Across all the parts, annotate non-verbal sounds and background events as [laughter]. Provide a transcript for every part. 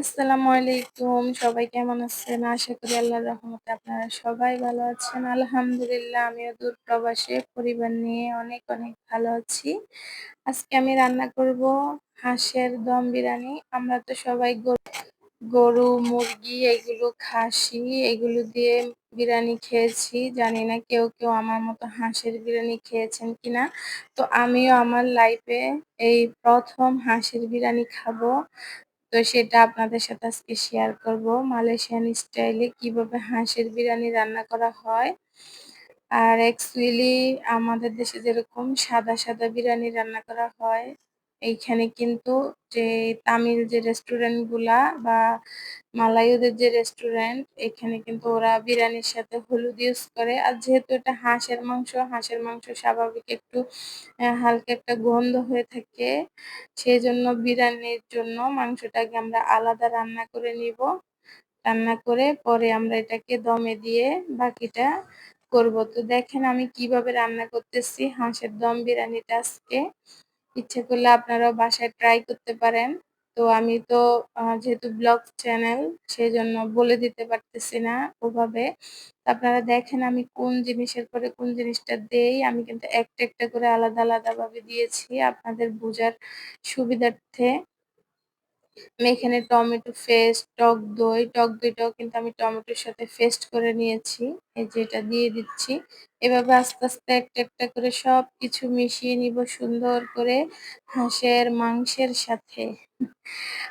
আসসালামু আলাইকুম। সবাই কেমন আছেন? আশা করি আল্লাহর রহমতে আপনারা সবাই ভালো আছেন। আলহামদুলিল্লাহ, আমিও দূর প্রবাসে, পরিবার নিয়ে অনেক অনেক ভালো আছি। আজকে আমি রান্না করব হাঁসের দম বিরিয়ানি। আমরা তো সবাই গরু মুরগি, এগুলো খাসি, এগুলো দিয়ে বিরিয়ানি খেয়েছি। জানি না কেউ কেউ আমার মতো হাঁসের বিরিয়ানি খেয়েছেন কিনা। তো আমিও আমার লাইফে এই প্রথম হাঁসের বিরিয়ানি খাব। তো সেটা আপনাদের সাথে আজকে শেয়ার করব। মালয়েশিয়ান স্টাইলে কীভাবে হাঁসের বিরিয়ানি রান্না করা হয়। আর অ্যাকচুয়ালি আমাদের দেশে যেরকম সাদা সাদা বিরিয়ানি রান্না করা হয়। এইখানে কিন্তু যে তামিল যে রেস্টুরেন্টগুলা বা মালাইদের যে রেস্টুরেন্ট এখানে কিন্তু ওরা বিরিয়ানির সাথে হলুদ ইউজ করে। আর যেহেতু এটা হাঁসের মাংস হাঁসের মাংস স্বাভাবিক একটু হালকা একটা গন্ধ হয়ে থাকে সেই জন্য বিরিয়ানির জন্য মাংসটাকে আমরা আলাদা রান্না করে নিব। রান্না করে পরে আমরা এটাকে দমে দিয়ে বাকিটা করব। তো দেখেন আমি কীভাবে রান্না করতেছি, হাঁসের দম বিরিয়ানিটা আজকে। ইচ্ছে করলে আপনারাও বাসায় ট্রাই করতে পারেন। তো আমি তো যেহেতু ব্লগ চ্যানেল সেই জন্য বলে দিতে পারতেছি না ওভাবে। আপনারা দেখেন আমি কোন জিনিসের পরে কোন জিনিসটা দেই। আমি কিন্তু একটা একটা করে আলাদা, আলাদাভাবে দিয়েছি আপনাদের বোঝার সুবিধার্থে। আমি এখানে টমেটো পেস্ট, টক দই, টক দইটাও কিন্তু আমি টমেটোর সাথে পেস্ট করে নিয়েছি। এই যে এটা দিয়ে দিচ্ছি। এভাবে আস্তে আস্তে একটা একটা করে সব কিছু মিশিয়ে নিব সুন্দর করে হাঁসের মাংসের সাথে।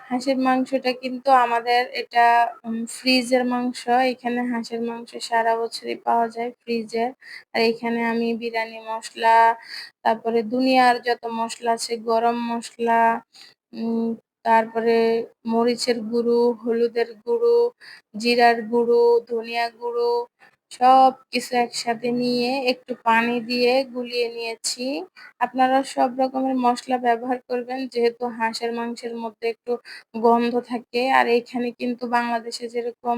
হাঁসের মাংসটা কিন্তু আমাদের এটা ফ্রিজের মাংস। এখানে হাঁসের মাংস সারা বছরই পাওয়া যায় ফ্রিজের। আর এখানে আমি বিরিয়ানি মশলা, তারপরে দুনিয়ার যত মশলা আছে, গরম মশলা তারপরে মরিচের গুঁড়ো, হলুদের গুঁড়ো, জিরার গুঁড়ো, ধনিয়া গুঁড়ো সব কিছু একসাথে নিয়ে একটু পানি দিয়ে গুলিয়ে নিয়েছি। আপনারা সব রকমের মশলা ব্যবহার করবেন, যেহেতু হাঁসের মাংসের মধ্যে একটু গন্ধ থাকে। আর এখানে কিন্তু বাংলাদেশে যেরকম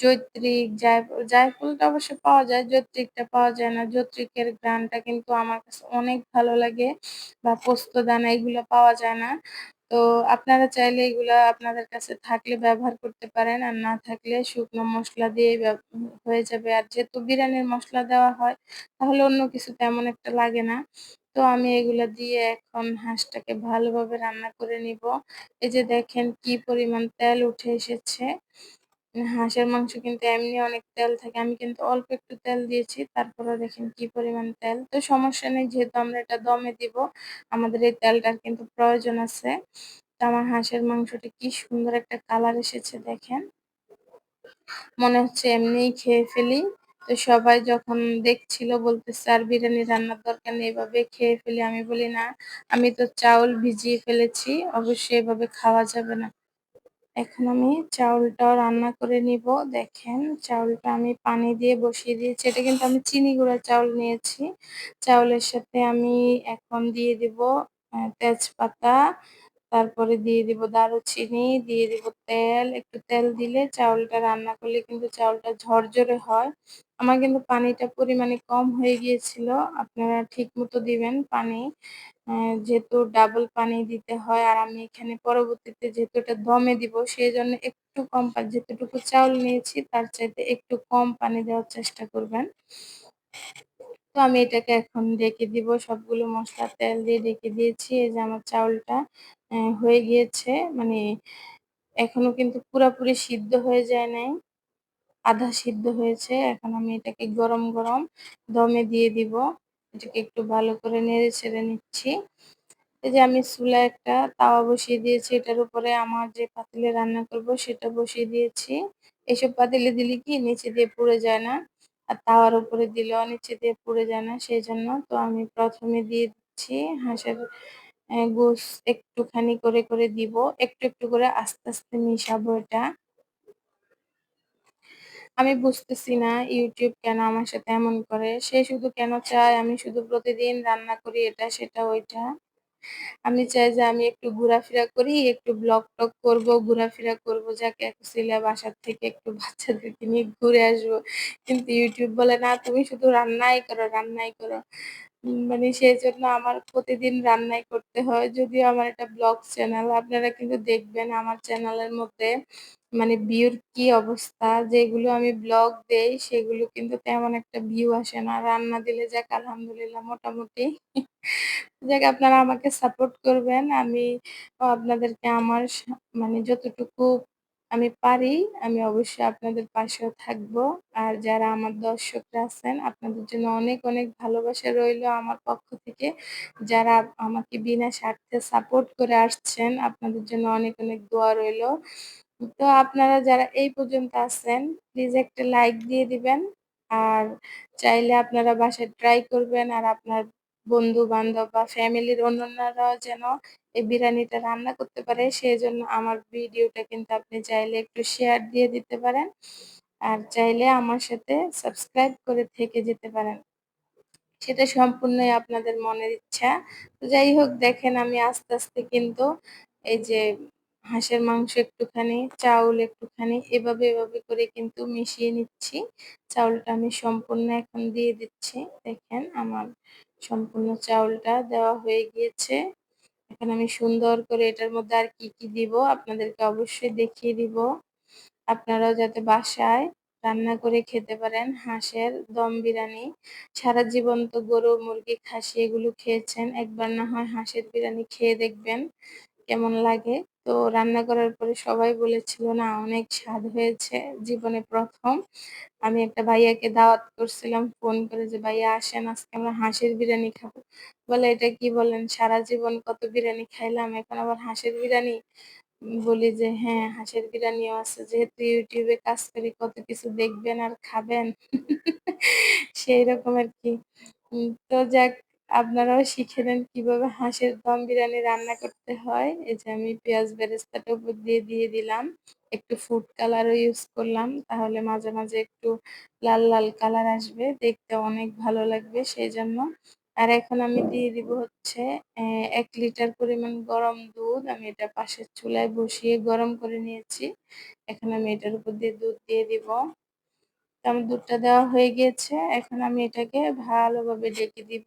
জৈত্রিক জায়ফল জায়ফলটা অবশ্য পাওয়া যায়, জৈত্রিকটা পাওয়া যায় না। জৈত্রিকের গ্রানটা কিন্তু আমার কাছে অনেক ভালো লাগে বা পোস্তদানা এগুলো পাওয়া যায় না। তো আপনারা চাইলে এগুলা আপনাদের কাছে থাকলে ব্যবহার করতে পারেন, আর না থাকলে শুকনো মশলা দিয়ে হয়ে যাবে। আর যেহেতু বিরিয়ানির মশলা দেওয়া হয়, তাহলে অন্য কিছু তেমন একটা লাগে না। তো আমি এগুলা দিয়ে এখন হাঁসটাকে ভালোভাবে রান্না করে নিব। এই যে দেখেন কি পরিমাণ তেল উঠে এসেছে। হাঁসের মাংস কিন্তু এমনি অনেক তেল থাকে। আমি কিন্তু অল্প একটু তেল দিয়েছি তারপরে দেখেন কি পরিমাণ তেল। তো সমস্যা নেই, যেহেতু আমরা এটা দমে দিব, আমাদের এই তেলটার কিন্তু প্রয়োজন আছে। তো আমার হাঁসের মাংসটা কি সুন্দর একটা কালার এসেছে দেখেন। মনে হচ্ছে এমনিই খেয়ে ফেলি। তো সবাই যখন দেখছিল, বলতেছে, আর বিরিয়ানি রান্নার দরকার নেই, এভাবে খেয়ে ফেলি। আমি বলি, না, আমি তো চাউল ভিজিয়ে ফেলেছি, অবশ্যই এভাবে খাওয়া যাবে না। এখন আমি চাউলটা রান্না করে নিব, দেখেন। চাউলটা আমি পানি দিয়ে বসিয়ে দিয়েছি। এটা কিন্তু আমি চিনি গুঁড়া চাউল নিয়েছি। চাউলের সাথে আমি এখন দিয়ে দিব তেজপাতা তারপরে দিয়ে দিব দারুচিনি, দিয়ে দিব তেল। একটু তেল দিলে চাউলটা রান্না করলে কিন্তু চাউলটা ঝরঝরে হয়। আমার কিন্তু পানিটা পরিমাণে কম হয়ে গিয়েছিল। আপনারা ঠিক মতো দিবেন পানি। যেহেতু ডাবল পানি দিতে হয় আর আমি এখানে পরবর্তীতে যেহেতু এটা দমে দিব সেই জন্য একটু কম পানি যেতটুকু চাউল নিয়েছি তার চাইতে একটু কম পানি দেওয়ার চেষ্টা করবেন। তো আমি এটাকে এখন ঢেকে দিব। সবগুলো মশলা, তেল দিয়ে ঢেকে দিয়েছি। এই যে আমার চাউলটা হয়ে গিয়েছে। মানে এখনও কিন্তু পুরোপুরি সিদ্ধ হয়ে যায় নাই। আধা সিদ্ধ হয়েছে। এখন আমি এটাকে গরম গরম দমে দিয়ে দিব। এটাকে একটু ভালো করে নেড়ে ছেড়ে নিচ্ছি। এই যে আমি চুলা একটা তাওয়া বসিয়ে দিয়েছি। এটার উপরে আমার যে পাতিলে রান্না করব, সেটা বসিয়ে দিয়েছি। এসব পাতিলে দিলে কি, নিচে দিয়ে পুড়ে যায় না। আর তাওয়ার উপরে দিলেও নিচে দিয়ে পুড়ে যায় না সেই জন্য তো আমি প্রথমে দিয়ে দিচ্ছি হাঁসের গোস একটুখানি করে করে দিব, একটু একটু করে আস্তে আস্তে মিশাবো এটা। আমি বুঝতেছি না ইউটিউব কেন আমার সাথে এমন করে, সে শুধু কেন চায়, আমি শুধু প্রতিদিন রান্না করি এটা, সেটা, ওইটা। আমি চাই যে আমি একটু ঘোরাফেরা করি, একটু ব্লগ টক করব, ঘোরাফেরা করব, যাকে ছেলে বাসার থেকে একটু বাচ্চাদেরকে নিয়ে ঘুরে আসব কিন্তু ইউটিউব বলে, না, তুমি শুধু রান্নাই করো রান্নাই করো মানে সেই জন্য আমার প্রতিদিন রান্নাই করতে হয়। যদিও আমার এটা ব্লগ চ্যানেল। আপনারা কিন্তু দেখবেন আমার চ্যানেলের মধ্যে মানে ভিউর কি অবস্থা। যেগুলো আমি ব্লগ দেই সেগুলো কিন্তু তেমন একটা ভিউ আসে না। রান্না দিলে যাক আলহামদুলিল্লাহ মোটামুটি। যাক আপনারা আমাকে সাপোর্ট করবেন। আমি আপনাদেরকে আমার মানে যতটুকু আমি পারি আমি অবশ্যই আপনাদের পাশেও থাকব। আর যারা আমার দর্শকরা আছেন আপনাদের জন্য অনেক, অনেক ভালোবাসা রইল আমার পক্ষ থেকে। যারা আমাকে বিনা স্বার্থে সাপোর্ট করে আসছেন আপনাদের জন্য অনেক, অনেক দোয়া রইল। তো আপনারা যারা এই পর্যন্ত আছেন প্লিজ একটা লাইক দিয়ে দিবেন। আর চাইলে আপনারা বাসায় ট্রাই করবেন। আর আপনার বন্ধু-বান্ধব বা ফ্যামিলির অন্যান্যরাও যেন এই বিরিয়ানিটা রান্না করতে পারে সেই জন্য আমার ভিডিওটা কিন্তু আপনি চাইলে একটু শেয়ার দিয়ে দিতে পারেন। আর চাইলে আমার সাথে সাবস্ক্রাইব করে থেকে যেতে পারেন। সেটা সম্পূর্ণই আপনাদের মনের ইচ্ছা। তো যাই হোক দেখেন আমি আস্তে, আস্তে কিন্তু এই যে হাঁসের মাংস একটুখানি, চাউল একটুখানি এভাবে, এভাবে করে কিন্তু মিশিয়ে নিচ্ছি। চাউলটা আমি সম্পূর্ণ এখন দিয়ে দিচ্ছি। দেখেন আমার সম্পূর্ণ চাউলটা দেওয়া হয়ে গিয়েছে। এখন আমি সুন্দর করে এটার মধ্যে আর কি, কি দিব আপনাদেরকে অবশ্যই দেখিয়ে দিব। আপনারাও যাতে বাসায় রান্না করে খেতে পারেন হাঁসের দম বিরিয়ানি। সারা জীবন তো গরু, মুরগি, খাসি এগুলো খেয়েছেন। একবার না হয় হাঁসের বিরিয়ানি খেয়ে দেখবেন কেমন লাগে। তো রান্না করার পরে সবাই বলেছিল না অনেক স্বাদ হয়েছে। জীবনে প্রথম আমি একটা ভাইয়াকে দাওয়াত করছিলাম ফোন করে যে, "ভাইয়া আসেন আজকে আমরা হাঁসের বিরিয়ানি খাব।" বলে, "এটা কি বলেন? সারা জীবন কত বিরিয়ানি খাইলাম এখন আবার হাঁসের বিরিয়ানি?" বলি যে, "হ্যাঁ, হাঁসের বিরিয়ানিও আছে। যেহেতু ইউটিউবে কাজ করি কত কিছু দেখবেন আর খাবেন।" [laughs] সেই রকম আর কি তো যাক আপনারাও শিখে নেন কীভাবে হাঁসের দম বিরিয়ানি রান্না করতে হয়। এই যে আমি পেঁয়াজ বেরেস্তাটা উপর দিয়ে, দিয়ে দিলাম। একটু ফুড কালারও ইউজ করলাম। তাহলে মাঝে, মাঝে একটু লাল, লাল কালার আসবে। দেখতে অনেক ভালো লাগবে সেই জন্য আর এখন আমি দিয়ে দিব হচ্ছে ১ লিটার পরিমাণ গরম দুধ। আমি এটা পাশের চুলায় বসিয়ে গরম করে নিয়েছি। এখন আমি এটার উপর দিয়ে দুধ দিয়ে দিব। আমার দুধটা দেওয়া হয়ে গিয়েছে। এখন আমি এটাকে ভালোভাবে ঢেকে দিব।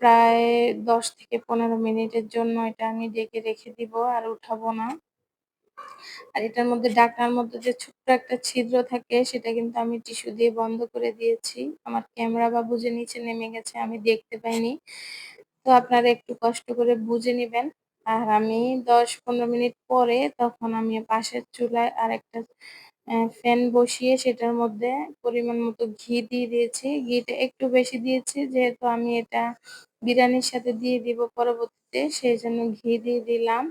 প্রায় ১০ থেকে ১৫ মিনিটের জন্য এটা আমি ডেকে রেখে দিব আর উঠাবো না। আর এটার মধ্যে ঢাকনার মধ্যে যে ছোট্ট একটা ছিদ্র থাকে সেটা কিন্তু আমি টিস্যু দিয়ে বন্ধ করে দিয়েছি। আমার ক্যামেরা বা বুঝে নিচে নেমে গেছে, আমি দেখতে পাইনি। তো আপনারা একটু কষ্ট করে বুঝে নিবেন। আর আমি দশ পনেরো মিনিট পরে তখন আমি পাশের চুলায় আরেকটা অ্যা ফ্যান বসিয়ে সেটার মধ্যে পরিমাণ মতো ঘি দিয়ে দিয়েছি। ঘিটা একটু বেশি দিয়েছি, যেহেতু আমি এটা বিরিয়ানির সাথে দিয়ে দিব পরবর্তীতে সেইজন্য ঘি দিয়ে দিলাম।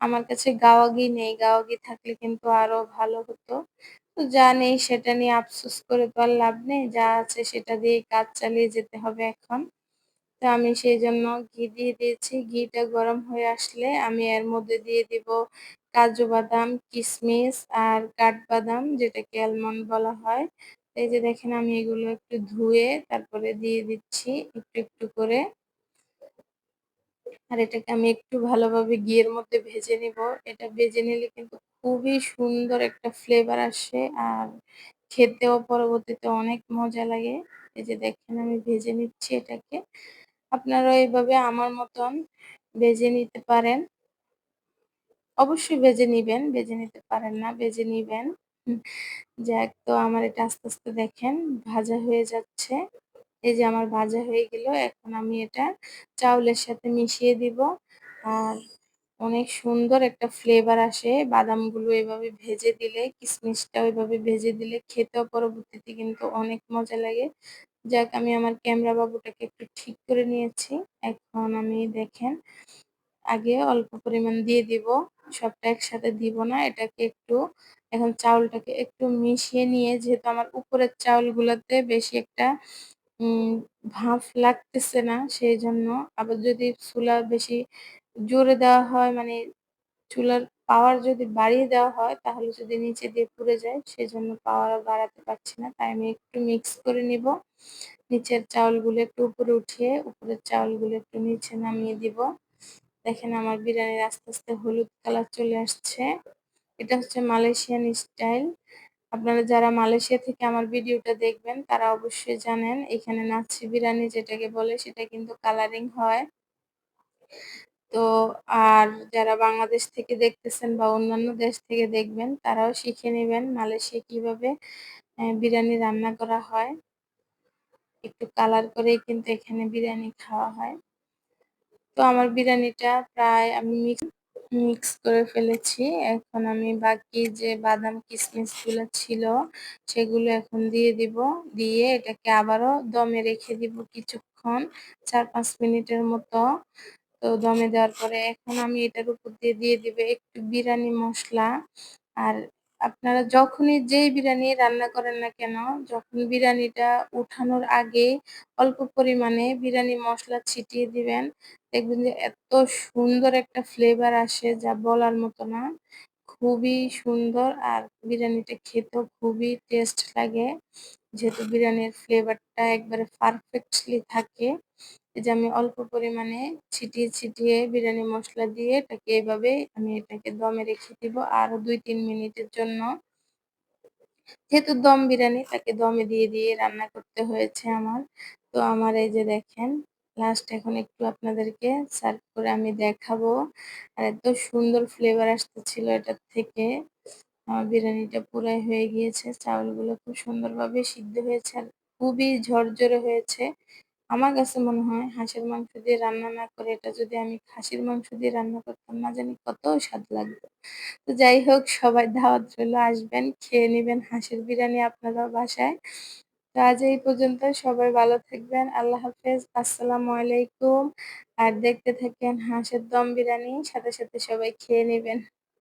আমার কাছে গাওয়া ঘি নেই। গাওয়া ঘি থাকলে কিন্তু আরও ভালো হতো। তো যা নেই সেটা নিয়ে আফসোস করে তো আর লাভ নেই। যা আছে সেটা দিয়েই কাজ চালিয়ে যেতে হবে এখন। তো আমি সেই জন্য ঘি দিয়ে দিয়েছি। ঘিটা গরম হয়ে আসলে আমি এর মধ্যে দিয়ে দিব কাজু বাদাম, কিশমিশ আর কাঠবাদাম যেটাকে আলমন্ড বলা হয়। এই যে দেখেন আমি এগুলো একটু ধুয়ে তারপরে দিয়ে দিচ্ছি একটু, একটু করে। আর এটাকে আমি একটু ভালোভাবে ঘিয়ের মধ্যে ভেজে নিব। এটা ভেজে নিলে কিন্তু খুবই সুন্দর একটা ফ্লেভার আসে আর খেতেও পরবর্তীতে অনেক মজা লাগে। এই যে দেখেন আমি ভেজে নিচ্ছি এটাকে। আপনারা এইভাবে আমার মতন ভেজে নিতে পারেন। অবশ্যই ভেজে নিবেন। বেজে নিতে পারেন না, ভেজে নিবেন। যাক তো আমার এটা আস্তে, আস্তে দেখেন ভাজা হয়ে যাচ্ছে। এই যে আমার ভাজা হয়ে গেল। এখন আমি এটা চাউলের সাথে মিশিয়ে দিব। আর অনেক সুন্দর একটা ফ্লেভার আসে বাদামগুলো এভাবে ভেজে দিলে, কিশমিশটাও ওইভাবে ভেজে দিলে খেতেও পরবর্তীতে কিন্তু অনেক মজা লাগে। যাক আমি আমার ক্যামেরা বাবুটাকে একটু ঠিক করে নিয়েছি। এখন আমি দেখেন আগে অল্প পরিমাণ দিয়ে দিব। সবটা একসাথে দিব না। এটাকে একটু, এখন চাউলটাকে একটু মিশিয়ে নিয়ে, যেহেতু আমার উপরের চাউলগুলাতে বেশি একটা ভাঁপ লাগতেছে না সেই জন্য আবার যদি চুলা বেশি জোরে দেওয়া হয় মানে চুলার পাওয়ার যদি বাড়িয়ে দেওয়া হয়, তাহলে যদি নিচে দিয়ে পুড়ে যায় সেজন্য পাওয়ার বাড়াতে পারছি না। তাই আমি একটু মিক্স করে নিব। নিচের চাউলগুলো একটু উপরে উঠিয়ে, উপরের চাউলগুলো একটু নিচে নামিয়ে দিব। দেখেন আমার বিরিয়ানির আস্তে, আস্তে হলুদ কালার চলে আসছে। এটা হচ্ছে মালয়েশিয়ান স্টাইল। আপনারা যারা মালয়েশিয়া থেকে আমার ভিডিওটা দেখবেন তারা অবশ্যই জানেন এখানে নাচ্ছি বিরিয়ানি যেটাকে বলে সেটা কিন্তু কালারিং হয়। তো আর যারা বাংলাদেশ থেকে দেখতেছেন বা অন্যান্য দেশ থেকে দেখবেন তারাও শিখে নিবেন মালয়েশিয়া কীভাবে বিরিয়ানি রান্না করা হয়। একটু কালার করেই কিন্তু এখানে বিরিয়ানি খাওয়া হয়। তো আমার বিরিয়ানিটা প্রায় আমি মিক্স মিক্স করে ফেলেছি। এখন আমি বাকি যে বাদাম কিশমিশগুলো ছিল, সেগুলো এখন দিয়ে দিব। দিয়ে এটাকে আবারও দমে রেখে দিব কিছুক্ষণ ৪-৫ মিনিটের মতো। তো দমে দেওয়ার পরে এখন আমি এটার উপর দিয়ে দিয়ে দিব একটু বিরিয়ানি মশলা আর আপনারা যখনই যেই বিরিয়ানি রান্না করেন না কেন, যখন বিরিয়ানিটা উঠানোর আগে অল্প পরিমাণে বিরিয়ানি মশলা ছিটিয়ে দিবেন। দেখবেন যে এত সুন্দর একটা ফ্লেভার আসে যা বলার মতো না। খুবই সুন্দর আর বিরিয়ানিটা খেতেও খুবই টেস্ট লাগে। যেহেতু বিরিয়ানির ফ্লেভারটা একবারে পারফেক্টলি থাকে। এই যে আমি অল্প পরিমাণে ছিটিয়ে, ছিটিয়ে বিরিয়ানি মশলা দিয়ে এটাকে এভাবে আমি এটাকে দমে রেখে দিব আরও ২-৩ মিনিটের জন্য। যেহেতু দম বিরিয়ানি তাকে দমে দিয়ে, দিয়ে রান্না করতে হয়েছে আমার। তো আমার এই যে দেখেন লাস্ট এখন একটু আপনাদেরকে সার্ভ করে আমি দেখাবো। আর এত সুন্দর ফ্লেভার আসতেছিল এটার থেকে। আমার বিরিয়ানিটা পুরাই হয়ে গিয়েছে। চাউলগুলো খুব সুন্দরভাবে সিদ্ধ হয়েছে আর খুবই ঝরঝরে হয়েছে। আমার কাছে মনে হয় হাঁসের মাংস দিয়ে রান্না না করে এটা যদি আমি খাসির মাংস দিয়ে রান্না করতাম না জানি কত স্বাদ লাগতো। তো যাই হোক সবাই দাওয়াত রইল আসবেন, খেয়ে নিবেন হাঁসের বিরিয়ানি আপনারা বাসায়। তো আজ এই পর্যন্ত সবাই ভালো থাকবেন। আল্লাহ হাফেজ। আসসালামু আলাইকুম। আর দেখতে থাকেন হাঁসের দম বিরিয়ানি। সাথে, সাথে সবাই খেয়ে নিবেন।